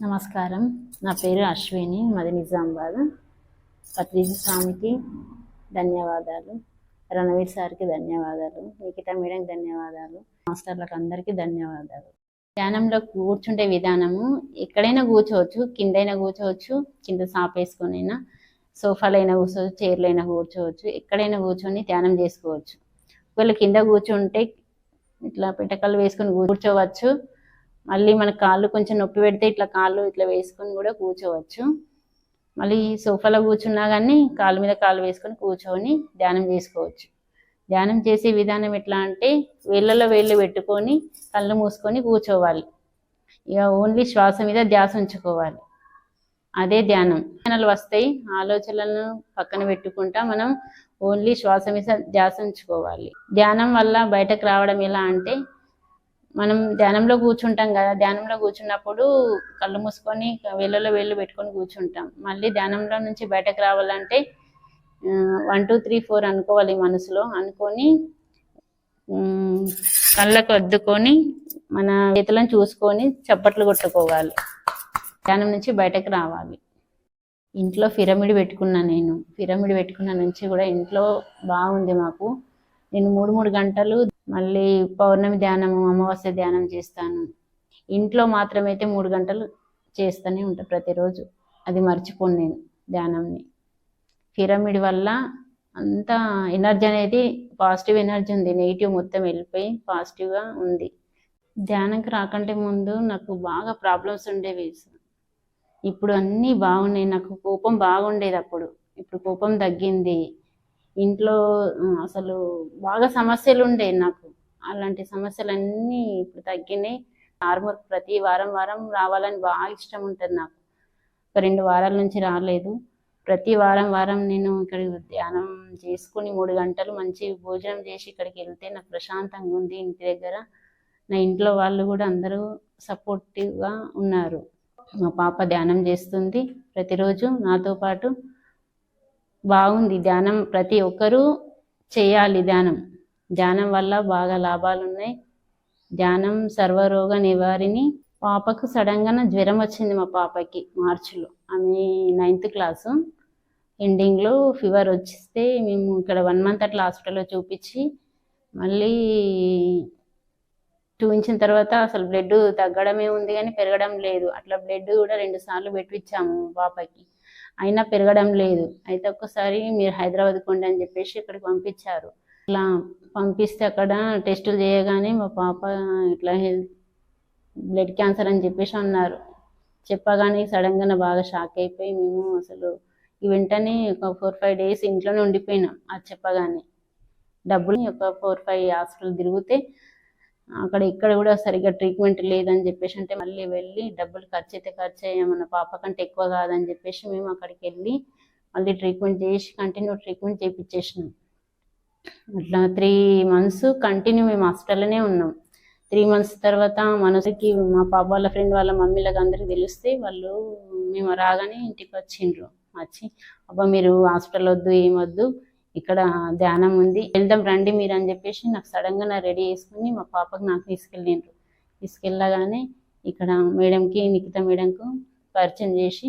నమస్కారం. నా పేరు అశ్విని మాది నిజామాబాద్. పత్రిజీ స్వామికి ధన్యవాదాలు రణవీర్ సార్కి ధన్యవాదాలు నిఖిత మేడంకి ధన్యవాదాలు మాస్టర్లకు అందరికీ ధన్యవాదాలు. ధ్యానంలో కూర్చుంటే విధానము ఎక్కడైనా కూర్చోవచ్చు కిందైనా కూర్చోవచ్చు కింద సాపేసుకొనైనా సోఫాలైనా కూర్చోవచ్చు చైర్లైనా కూర్చోవచ్చు ఎక్కడైనా కూర్చొని ధ్యానం చేసుకోవచ్చు. ఒకవేళ కింద కూర్చుంటే ఇట్లా పిటకలు వేసుకొని కూర్చోవచ్చు మళ్ళీ మన కాళ్ళు కొంచెం నొప్పి పెడితే ఇట్లా కాళ్ళు ఇట్లా వేసుకొని కూడా కూర్చోవచ్చు. మళ్ళీ సోఫాలో కూర్చున్నా కానీ కాళ్ళ మీద కాళ్ళు వేసుకొని కూర్చొని ధ్యానం చేసుకోవచ్చు. ధ్యానం చేసే విధానం ఎట్లా అంటే వేళ్ళలో వేళ్ళు పెట్టుకొని కళ్ళు మూసుకొని కూర్చోవాలి. ఇక ఓన్లీ శ్వాస మీద ధ్యాస ఉంచుకోవాలి. అదే ధ్యానం. ఆలోచనలు వస్తాయి. ఆలోచనలను పక్కన పెట్టుకుంటా మనం ఓన్లీ శ్వాస మీద ధ్యాస ఉంచుకోవాలి. ధ్యానం వల్ల బయటకు రావడం ఎలా అంటే మనం ధ్యానంలో కూర్చుంటాం కదా ధ్యానంలో కూర్చున్నప్పుడు కళ్ళు మూసుకొని వేళ్ళలో వేళ్ళు పెట్టుకొని కూర్చుంటాం. మళ్ళీ ధ్యానంలో నుంచి బయటకు రావాలంటే వన్ టూ త్రీ ఫోర్ అనుకోవాలి మనసులో. అనుకొని కళ్ళకు అద్దుకొని మన చేతులను చూసుకొని చప్పట్లు కొట్టుకోవాలి. ధ్యానం నుంచి బయటకు రావాలి. ఇంట్లో పిరమిడ్ పెట్టుకున్నా నేను. పిరమిడ్ పెట్టుకున్న నుంచి కూడా ఇంట్లో బాగుంది మాకు. నేను మూడు మూడు గంటలు మళ్ళీ పౌర్ణమి ధ్యానము అమావాస్య ధ్యానం చేస్తాను. ఇంట్లో మాత్రమైతే మూడు గంటలు చేస్తూనే ఉంటా ప్రతిరోజు. అది మర్చిపోను నేను ధ్యానంని. పిరమిడ్ వల్ల అంత ఎనర్జీ అనేది పాజిటివ్ ఎనర్జీ ఉంది. నెగిటివ్ మొత్తం వెళ్ళిపోయి పాజిటివ్గా ఉంది. ధ్యానంకి రాకంటే ముందు నాకు బాగా ప్రాబ్లమ్స్ ఉండేవి. ఇప్పుడు అన్నీ బాగున్నాయి. నాకు కోపం బాగుండేది అప్పుడు. ఇప్పుడు కోపం తగ్గింది. ఇంట్లో అసలు బాగా సమస్యలు ఉండే నాకు. అలాంటి సమస్యలన్నీ ఇప్పుడు తగ్గినాయి నార్మల్ ప్రతి వారం వారం రావాలని బాగా ఇష్టం ఉంటుంది నాకు. ఒక రెండు వారాల నుంచి రాలేదు. ప్రతి వారం వారం నేను ఇక్కడ ధ్యానం చేసుకుని మూడు గంటలు మంచి భోజనం చేసి ఇక్కడికి వెళ్తే నాకు ప్రశాంతంగా ఉంది ఇంటి దగ్గర. నా ఇంట్లో వాళ్ళు కూడా అందరూ సపోర్టివ్గా ఉన్నారు. మా పాప ధ్యానం చేస్తుంది. ప్రతిరోజు నాతో పాటు బాగుంది. ధ్యానం ప్రతి ఒక్కరూ చేయాలి ధ్యానం. ధ్యానం వల్ల బాగా లాభాలు ఉన్నాయి ధ్యానం సర్వరోగ నివారిణి పాపకు సడన్గా జ్వరం వచ్చింది మా పాపకి మార్చిలో. ఆమె నైన్త్ క్లాసు. ఎండింగ్లో ఫీవర్ వచ్చిస్తే మేము ఇక్కడ వన్ మంత్ అట్లా హాస్పిటల్లో చూపించి మళ్ళీ చూపించిన తర్వాత అసలు బ్లడ్ తగ్గడమే ఉంది కానీ పెరగడం లేదు. అట్లా బ్లడ్ కూడా రెండు సార్లు పెట్టించాము పాపకి. అయినా పెరగడం లేదు. అయితే ఒక్కసారి మీరు హైదరాబాద్ కొండి అని చెప్పేసి ఇక్కడికి పంపించారు. ఇట్లా పంపిస్తే అక్కడ టెస్టులు చేయగానే మా పాప ఇట్లా హెల్త్ బ్లడ్ క్యాన్సర్ అని చెప్పేసి అన్నారు. చెప్పగానే సడన్గా బాగా షాక్ అయిపోయి మేము అసలు వెంటనే ఒక ఫోర్ ఫైవ్ డేస్ ఇంట్లోనే ఉండిపోయినాం. అది చెప్పగానే డబ్బులు ఒక ఫోర్ ఫైవ్ హాస్పిటల్ తిరిగితే అక్కడ ఇక్కడ కూడా సరిగ్గా ట్రీట్మెంట్ లేదని చెప్పేసి అంటే మళ్ళీ వెళ్ళి డబ్బులు ఖర్చు అయితే ఖర్చు అయ్యామన్న పాప కంటే ఎక్కువ కాదని చెప్పేసి మేము అక్కడికి వెళ్ళి మళ్ళీ ట్రీట్మెంట్ చేసి కంటిన్యూ ట్రీట్మెంట్ చేయించేసినాం అట్లా త్రీ మంత్స్ కంటిన్యూ మేము హాస్పిటల్లోనే ఉన్నాం. త్రీ మంత్స్ తర్వాత మనసుకి మా పాప వాళ్ళ ఫ్రెండ్ వాళ్ళ మమ్మీలకు అందరికి తెలిస్తే వాళ్ళు మేము రాగానే ఇంటికి వచ్చిండ్రు. వచ్చి అబ్బా మీరు హాస్పిటల్ వద్దు ఏం వద్దు ఇక్కడ ధ్యానం ఉంది. వెళ్దాం రండి మీరు అని చెప్పేసి నాకు సడన్గా నా రెడీ చేసుకుని మా పాపకు నాకు తీసుకెళ్ళిండ్రు. తీసుకెళ్ళగానే ఇక్కడ మేడంకి నిఖిత మేడంకు పరిచయం చేసి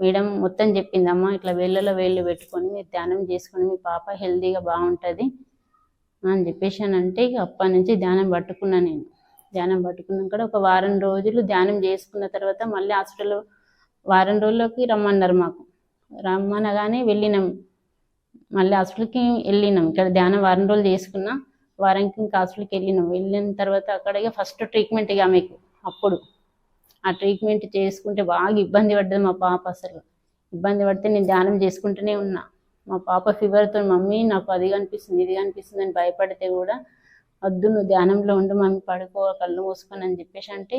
మేడం మొత్తం చెప్పింది అమ్మ ఇట్లా వేళ్ళలో వేళ్ళు పెట్టుకొని మీరు ధ్యానం చేసుకొని మీ పాప హెల్తీగా బాగుంటుంది అని చెప్పేసి అని అంటే ఇక అప్పటి నుంచి ధ్యానం పట్టుకున్నా నేను. ధ్యానం పట్టుకున్నాక ఒక వారం రోజులు ధ్యానం చేసుకున్న తర్వాత మళ్ళీ హాస్పిటల్ వారం రోజుల్లోకి రమ్మన్నారు మాకు. రమ్మనగానే వెళ్ళినాం. మళ్ళీ హాస్పిటల్కి వెళ్ళినాం. ఇక్కడ ధ్యానం వారం రోజులు చేసుకున్నా వారానికి ఇంకా హాస్పిటల్కి వెళ్ళినాం. వెళ్ళిన తర్వాత అక్కడ ఫస్ట్ ట్రీట్మెంట్ ఇక మీకు అప్పుడు ఆ ట్రీట్మెంట్ చేసుకుంటే బాగా ఇబ్బంది పడ్డది మా పాప అసలు. ఇబ్బంది పడితే నేను ధ్యానం చేసుకుంటూనే ఉన్నా. మా పాప ఫీవర్తో మమ్మీ నాకు అది కనిపిస్తుంది ఇది కనిపిస్తుంది అని భయపడితే కూడా వద్దు నువ్వు ధ్యానంలో ఉండు మమ్మీ పడుకో కళ్ళు మూసుకొని అని చెప్పేసి అంటే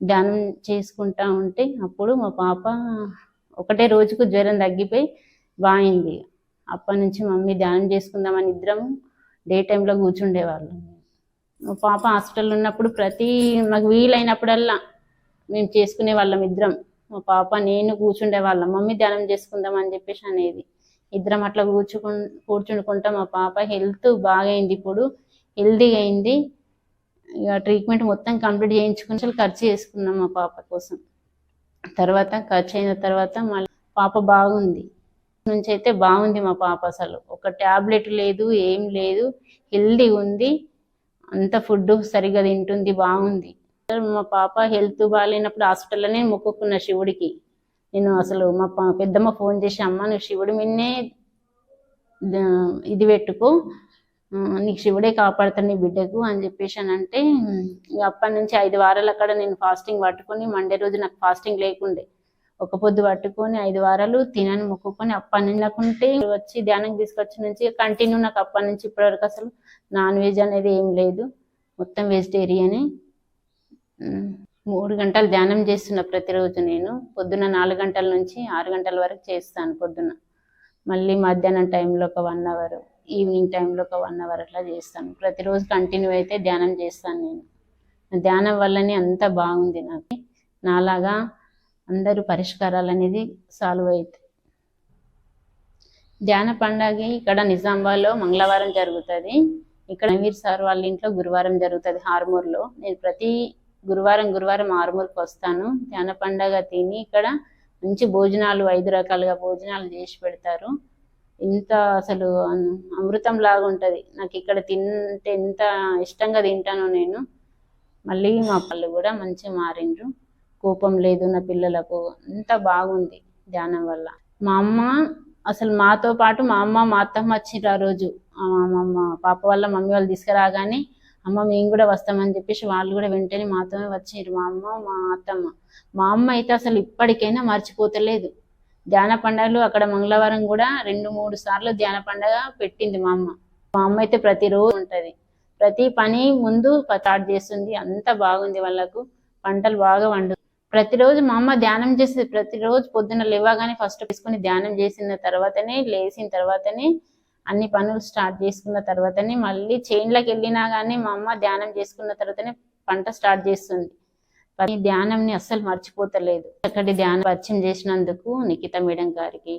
ధ్యానం చేసుకుంటా ఉంటే అప్పుడు మా పాప ఒకటే రోజుకు జ్వరం తగ్గిపోయి బాయింది. అప్పటి నుంచి మమ్మీ ధ్యానం చేసుకుందామని ఇద్దరం డే టైంలో కూర్చుండేవాళ్ళం. మా పాప హాస్పిటల్ ఉన్నప్పుడు ప్రతి మాకు వీలైనప్పుడల్లా మేము చేసుకునే వాళ్ళం ఇద్దరం. మా పాప నేను కూర్చుండే వాళ్ళం మమ్మీ ధ్యానం చేసుకుందాం అని చెప్పేసి అనేది. ఇద్దరం అట్లా కూర్చుకు కూర్చుండుకుంటా. మా పాప హెల్త్ బాగా అయింది ఇప్పుడు. హెల్తీగా అయింది. ఇక ట్రీట్మెంట్ మొత్తం కంప్లీట్ చేయించుకుని అసలు ఖర్చు చేసుకున్నాం మా పాప కోసం. తర్వాత ఖర్చు అయిన తర్వాత మళ్ళీ పాప బాగుంది. నుంచి అయితే బాగుంది మా పాప అసలు. ఒక ట్యాబ్లెట్ లేదు ఏం లేదు హెల్దీ ఉంది అంత ఫుడ్ సరిగా తింటుంది బాగుంది. మా పాప హెల్త్ బాగాలేనప్పుడు హాస్పిటల్లోనే మొక్కుకున్న శివుడికి. నేను అసలు మా పెద్దమ్మ ఫోన్ చేసి అమ్మ నువ్వు శివుడి మిన్నే ఇది పెట్టుకో. నీకు శివుడే కాపాడుతాడు నీ బిడ్డకు అని చెప్పేసి అని అంటే అప్పటి నుంచి ఐదు వారాలు అక్కడ నేను ఫాస్టింగ్ పట్టుకొని మండే రోజు నాకు ఫాస్టింగ్ లేకుండే. ఒక పొద్దు పట్టుకొని ఐదు వారాలు తినని మొక్కుకొని అప్పటి నుంచి వచ్చి ధ్యానం తీసుకొచ్చి నుంచి కంటిన్యూ నాకు అప్పటి నుంచి ఇప్పటివరకు అసలు నాన్ వెజ్ అనేది ఏం లేదు. మొత్తం వెజిటేరియనే మూడు గంటలు ధ్యానం చేస్తున్నా ప్రతిరోజు నేను. పొద్దున్న నాలుగు గంటల నుంచి ఆరు గంటల వరకు చేస్తాను పొద్దున్న. మళ్ళీ మధ్యాహ్నం టైంలో ఒక వన్ అవర్ ఈవినింగ్ టైంలో ఒక వన్ అవర్ అట్లా చేస్తాను. ప్రతిరోజు కంటిన్యూ అయితే ధ్యానం చేస్తాను నేను. ధ్యానం వల్లనే అంత బాగుంది నాకు. నాలాగా అందరూ పరిష్కారాలు అనేది సాల్వ్ అవుతాయి ధ్యాన పండగ ఇక్కడ నిజామాబాద్లో మంగళవారం జరుగుతుంది. ఇక్కడ నవీర్ సార్ వాళ్ళ ఇంట్లో గురువారం జరుగుతుంది హార్మూర్లో. నేను ప్రతి గురువారం గురువారం హార్మూర్కి వస్తాను. ధ్యాన పండగ తిని ఇక్కడ మంచి భోజనాలు ఐదు రకాలుగా భోజనాలు చేసి పెడతారు. ఇంత అసలు అమృతం లాగా ఉంటుంది. నాకు ఇక్కడ తింటే ఎంత ఇష్టంగా తింటాను నేను. మళ్ళీ మా పళ్ళు కూడా మంచిగా మారిండ్రు. కోపం లేదు నా పిల్లలకు. అంత బాగుంది ధ్యానం వల్ల. మా అమ్మ అసలు మాతో పాటు మా అమ్మ మా అత్తమ్మ వచ్చిండ్రు ఆ రోజు. ఆ మా అమ్మ పాప వాళ్ళ మమ్మీ వాళ్ళు తీసుకురాగానే అమ్మ మేము కూడా వస్తామని చెప్పేసి వాళ్ళు కూడా వెంటనే మాతోనే వచ్చిండ్రు మా అమ్మ మా అత్తమ్మ. మా అమ్మ అయితే అసలు ఇప్పటికైనా మర్చిపోతలేదు. ధ్యాన పండుగలు అక్కడ మంగళవారం కూడా రెండు మూడు సార్లు ధ్యాన పండగ పెట్టింది మా అమ్మ. మా అమ్మ అయితే ప్రతిరోజు ఉంటది. ప్రతి పని ముందు స్టార్ట్ చేస్తుంది. అంత బాగుంది వాళ్ళకు. పంటలు బాగా వండు ప్రతిరోజు మా అమ్మ ధ్యానం చేసేది ప్రతిరోజు పొద్దున లేవగానే ఫస్ట్ తీసుకుని ధ్యానం చేసిన తర్వాతనే లేచిన తర్వాతనే అన్ని పనులు స్టార్ట్ చేసుకున్న తర్వాతనే మళ్ళీ చైన్లకు వెళ్ళినా కానీ మా అమ్మ ధ్యానం చేసుకున్న తర్వాతనే పంట స్టార్ట్ చేస్తుంది. ఈ ధ్యానంని అస్సలు మర్చిపోతలేదు. అక్కడి ధ్యానం పరిచయం చేసినందుకు నిఖిత మేడం గారికి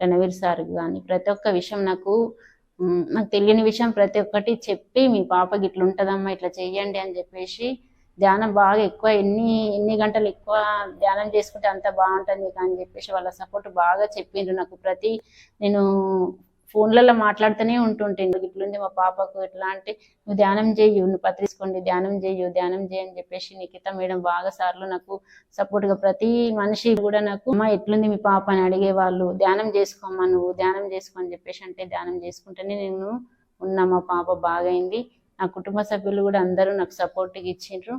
రణవీర్ సార్ కానీ ప్రతి ఒక్క విషయం నాకు నాకు తెలియని విషయం ప్రతి ఒక్కటి చెప్పి మీ పాపకి ఇట్లా ఉంటుందమ్మా ఇట్లా చెయ్యండి అని చెప్పేసి ధ్యానం బాగా ఎక్కువ ఎన్ని ఎన్ని గంటలు ఎక్కువ ధ్యానం చేసుకుంటే అంత బాగుంటుంది అని చెప్పేసి వాళ్ళ సపోర్ట్ బాగా చెప్పిండ్రు నాకు. ప్రతి నేను ఫోన్లలో మాట్లాడుతూనే ఉంటుంటాను. ఇట్లుంది మా పాపకు ఇట్లా అంటే నువ్వు ధ్యానం చేయు నువ్వు పత్రిసుకోండి ధ్యానం చేయు ధ్యానం చేయి అని చెప్పేసి నిఖిత మేడం బాగా సార్లు నాకు సపోర్ట్గా ప్రతి మనిషి కూడా నాకు అమ్మ ఎట్లుంది మీ పాప అని అడిగేవాళ్ళు ధ్యానం చేసుకోమ్మా నువ్వు ధ్యానం చేసుకో అని చెప్పేసి అంటే ధ్యానం చేసుకుంటేనే నేను ఉన్నా మా పాప బాగైంది నా కుటుంబ సభ్యులు కూడా అందరూ నాకు సపోర్ట్గా ఇచ్చిండ్రు.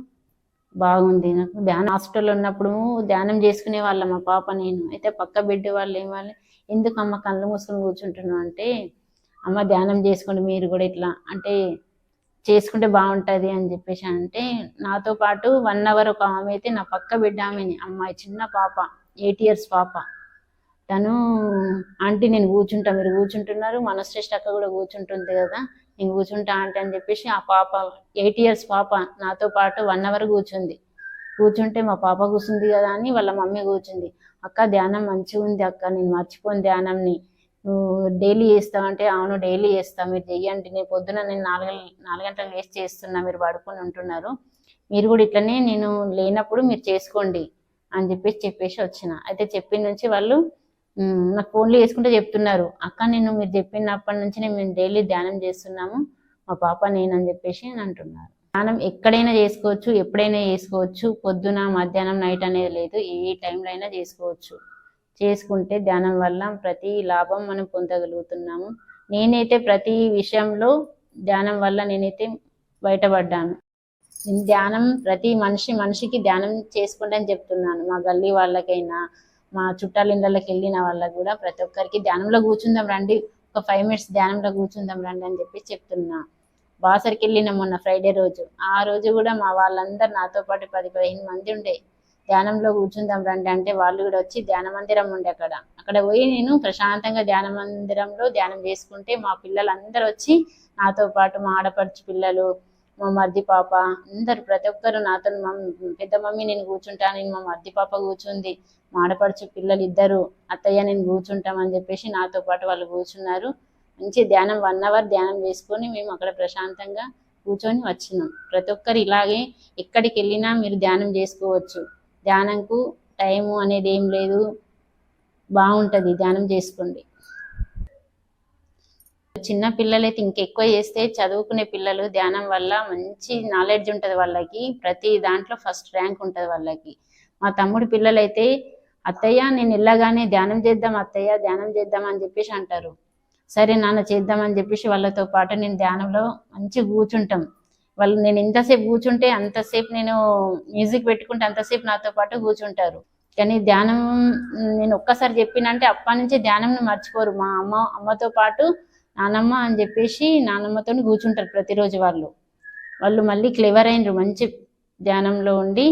బాగుంది. నాకు ధ్యానం హాస్టల్లో ఉన్నప్పుడు ధ్యానం చేసుకునే వాళ్ళ. మా పాప నేను. అయితే పక్క బిడ్డ వాళ్ళు ఏమాలి ఎందుకు అమ్మ కళ్ళు మూసుకొని కూర్చుంటున్నావు? అంటే అమ్మ ధ్యానం చేసుకోండి మీరు కూడా ఇట్లా. అంటే చేసుకుంటే బాగుంటుంది అని చెప్పేసి అంటే నాతో పాటు వన్ అవర్ ఒక ఆమె అయితే నా పక్క బిడ్డ ఆమెని అమ్మాయి చిన్న పాప ఎయిట్ ఇయర్స్ పాప. తను ఆంటీ నేను కూర్చుంటా మీరు కూర్చుంటున్నారు. మనశ్రేష్ఠ అక్క కూడా కూర్చుంటుంది కదా. నేను కూర్చుంటా అంటే అని చెప్పేసి ఆ పాప ఎయిట్ ఇయర్స్ పాప నాతో పాటు వన్ అవర్ కూర్చుంది. కూర్చుంటే మా పాప కూర్చుంది కదా అని వాళ్ళ మమ్మీ కూర్చుంది. అక్క ధ్యానం మంచిగా ఉంది అక్క నేను మర్చిపోను ధ్యానంని. నువ్వు డైలీ చేస్తావంటే అవును డైలీ చేస్తా. మీరు చెయ్యండి. నేను పొద్దున నేను నాలుగు నాలుగు గంటలు వేస్ట్ చేస్తున్నా. మీరు పడుకొని ఉంటున్నారు. మీరు కూడా ఇట్లనే నేను లేనప్పుడు మీరు చేసుకోండి అని చెప్పేసి చెప్పేసి వచ్చిన. అయితే చెప్పిన నుంచి వాళ్ళు నాకు ఫోన్లు చేసుకుంటే చెప్తున్నారు. అక్క నేను మీరు చెప్పినప్పటి నుంచి నేను మేము డైలీ ధ్యానం చేస్తున్నాము. మా పాప నేను అని చెప్పేసి అని అంటున్నారు. ధ్యానం ఎక్కడైనా చేసుకోవచ్చు ఎప్పుడైనా చేసుకోవచ్చు. పొద్దున మధ్యాహ్నం నైట్ అనేది లేదు. ఏ టైంలో అయినా చేసుకోవచ్చు. చేసుకుంటే ధ్యానం వల్ల ప్రతి లాభం మనం పొందగలుగుతున్నాము. నేనైతే ప్రతి విషయంలో ధ్యానం వల్ల నేనైతే బయటపడ్డాను. ధ్యానం ప్రతి మనిషి మనిషికి ధ్యానం చేసుకుంటే అని చెప్తున్నాను. మా గల్లీ వాళ్ళకైనా మా చుట్టాల ఇళ్ళకి వెళ్ళిన వాళ్ళకి కూడా ప్రతి ఒక్కరికి ధ్యానంలో కూర్చుందాం రండి. ఒక ఫైవ్ మినిట్స్ ధ్యానంలో కూర్చుందాం రండి అని చెప్పి చెప్తున్నా. బాసరికి వెళ్ళిన మొన్న ఫ్రైడే రోజు. ఆ రోజు కూడా మా వాళ్ళందరూ నాతో పాటు పది పదిహేను మంది ఉండే. ధ్యానంలో కూర్చుందాం రండి అంటే వాళ్ళు కూడా వచ్చి ధ్యాన మందిరం ఉండే అక్కడ. అక్కడ పోయి నేను ప్రశాంతంగా ధ్యాన మందిరంలో ధ్యానం చేసుకుంటే మా పిల్లలందరూ వచ్చి నాతో పాటు మా ఆడపడుచు పిల్లలు మా మర్ది పాప అందరు ప్రతి ఒక్కరు నాతో మమ్మీ పెద్ద మమ్మీ నేను కూర్చుంటాను నేను మా మర్ది పాప కూర్చుంది. మాడపడుచు పిల్లలు ఇద్దరు అత్తయ్య నేను కూర్చుంటామని చెప్పేసి నాతో పాటు వాళ్ళు కూర్చున్నారు. మంచి ధ్యానం వన్ అవర్ ధ్యానం చేసుకొని మేము అక్కడ ప్రశాంతంగా కూర్చొని వచ్చినాం. ప్రతి ఒక్కరు ఇలాగే ఎక్కడికి వెళ్ళినా మీరు ధ్యానం చేసుకోవచ్చు. ధ్యానంకు టైము అనేది ఏం లేదు. బాగుంటుంది ధ్యానం చేసుకోండి. చిన్న పిల్లలైతే ఇంకెక్కువ చేస్తే చదువుకునే పిల్లలు ధ్యానం వల్ల మంచి నాలెడ్జ్ ఉంటుంది వాళ్ళకి. ప్రతి దాంట్లో ఫస్ట్ ర్యాంక్ ఉంటుంది వాళ్ళకి. మా తమ్ముడు పిల్లలైతే అత్తయ్య నేను ఇలాగానే ధ్యానం చేద్దాం అత్తయ్య ధ్యానం చేద్దాం అని చెప్పేసి అంటారు. సరే నాన్న చేద్దామని చెప్పేసి వాళ్ళతో పాటు నేను ధ్యానంలో మంచిగా కూర్చుంటాం. వాళ్ళు నేను ఎంతసేపు కూర్చుంటే అంతసేపు నేను మ్యూజిక్ పెట్టుకుంటే అంతసేపు నాతో పాటు కూర్చుంటారు. కానీ ధ్యానం నేను ఒక్కసారి చెప్పినంటే అప్పటి నుంచి ధ్యానం మర్చిపోరు మా అమ్మ అమ్మతో పాటు నానమ్మ అని చెప్పేసి నానమ్మతో కూర్చుంటారు ప్రతిరోజు వాళ్ళు. వాళ్ళు మళ్ళీ క్లెవర్ అయినరు మంచి ధ్యానంలో ఉండి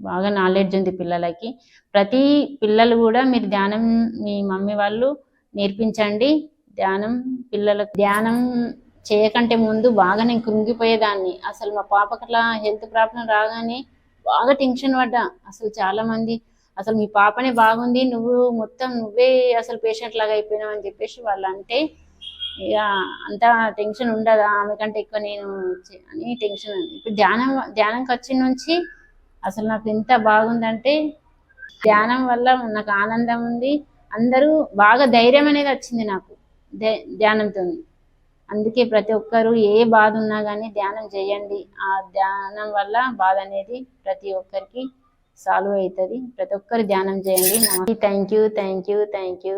బాగా నాలెడ్జ్ ఉంది పిల్లలకి. ప్రతి పిల్లలు కూడా మీరు ధ్యానం మీ మమ్మీ వాళ్ళు నేర్పించండి. ధ్యానం పిల్లలకు ధ్యానం చేయకంటే ముందు బాగా నేను కృంగిపోయేదాన్ని. అసలు మా పాపకి అట్లా హెల్త్ ప్రాబ్లం రాగానే బాగా టెన్షన్ పడ్డా. అసలు చాలా మంది అసలు మీ పాపనే బాగుంది నువ్వు మొత్తం నువ్వే అసలు పేషెంట్ లాగా అయిపోయినావు అని చెప్పేసి వాళ్ళు అంటే ఇక అంత టెన్షన్ ఉండదా? ఆమె కంటే ఎక్కువ నేను అని టెన్షన్. ఇప్పుడు ధ్యానం ధ్యానంకి వచ్చిన నుంచి అసలు నాకు ఎంత బాగుందంటే ధ్యానం వల్ల నాకు ఆనందం ఉంది. అందరూ బాగా ధైర్యం అనేది వచ్చింది నాకు ధ్యానంతో అందుకే ప్రతి ఒక్కరు ఏ బాధ ఉన్నా కానీ ధ్యానం చేయండి. ఆ ధ్యానం వల్ల బాధ అనేది ప్రతి ఒక్కరికి సాల్వ్ అవుతుంది. ప్రతి ఒక్కరు ధ్యానం చేయండి. Thank you thank you thank you